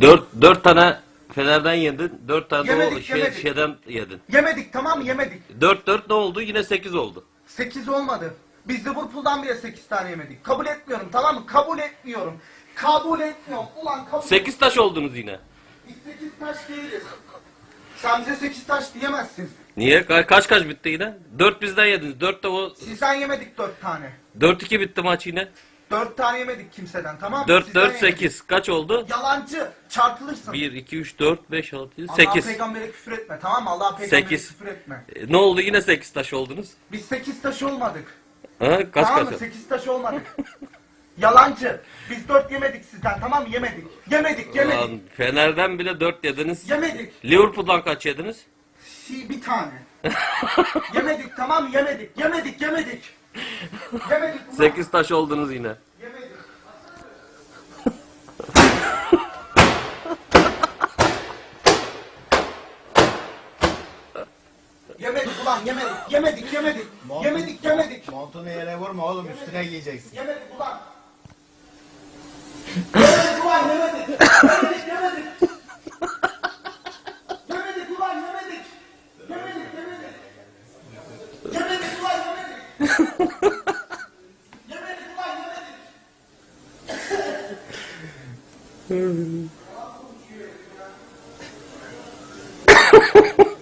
Dört, dört tane Fener'den yedin. Dört tane de o Yemedik, şey, yemedik. şeyden yedin. Yemedik tamam mı yemedik. Dört dört ne oldu? Yine sekiz oldu. 8 olmadı. Biz Liverpool'dan bile 8 tane yemedik. Kabul etmiyorum tamam mı? Kabul etmiyorum. Kabul etmiyorum. Ulan kabul Sekiz taş oldunuz yine. Biz 8 taş değiliz. Sen bize 8 taş diyemezsin. Niye? Ka- kaç kaç bitti yine? Dört bizden yediniz. Dört de o... Sizden yemedik 4 tane. Dört iki bitti maç yine. 4 tane yemedik kimseden tamam mı? Dört Sizden dört yemedik. sekiz. Kaç oldu? Yalancı. Çarpılırsın. Bir, iki, üç, dört, beş, altı, yedi, Allah sekiz. peygambere küfür etme tamam mı? Allah peygambere Sekiz. küfür etme. E, Ne oldu? Yine sekiz taş oldunuz. Biz 8 taş olmadık. Ha? Kaç tamam kaç? mı? 8 taş olmadık. Yalancı. Biz 4 yemedik sizden tamam mı? Yemedik. Yemedik yemedik. Lan, Fener'den bile dört yediniz. Yemedik. Liverpool'dan kaç yediniz? Şey, bir tane. yemedik tamam mı? Yemedik. Yemedik yemedik. Sekiz taş oldunuz yine. Yemedik. yemedik ulan yemedik. Yemedik yemedik. Yemedik yemedik. Montunu yere vurma oğlum üstüne giyeceksin. Yemedik ulan. yemedik ulan yemedik. Yemedik yemedik. Yemedik ulan yemedik. Yemedik yemedik. Yemedik ulan yemedik. Yemedik yemedik.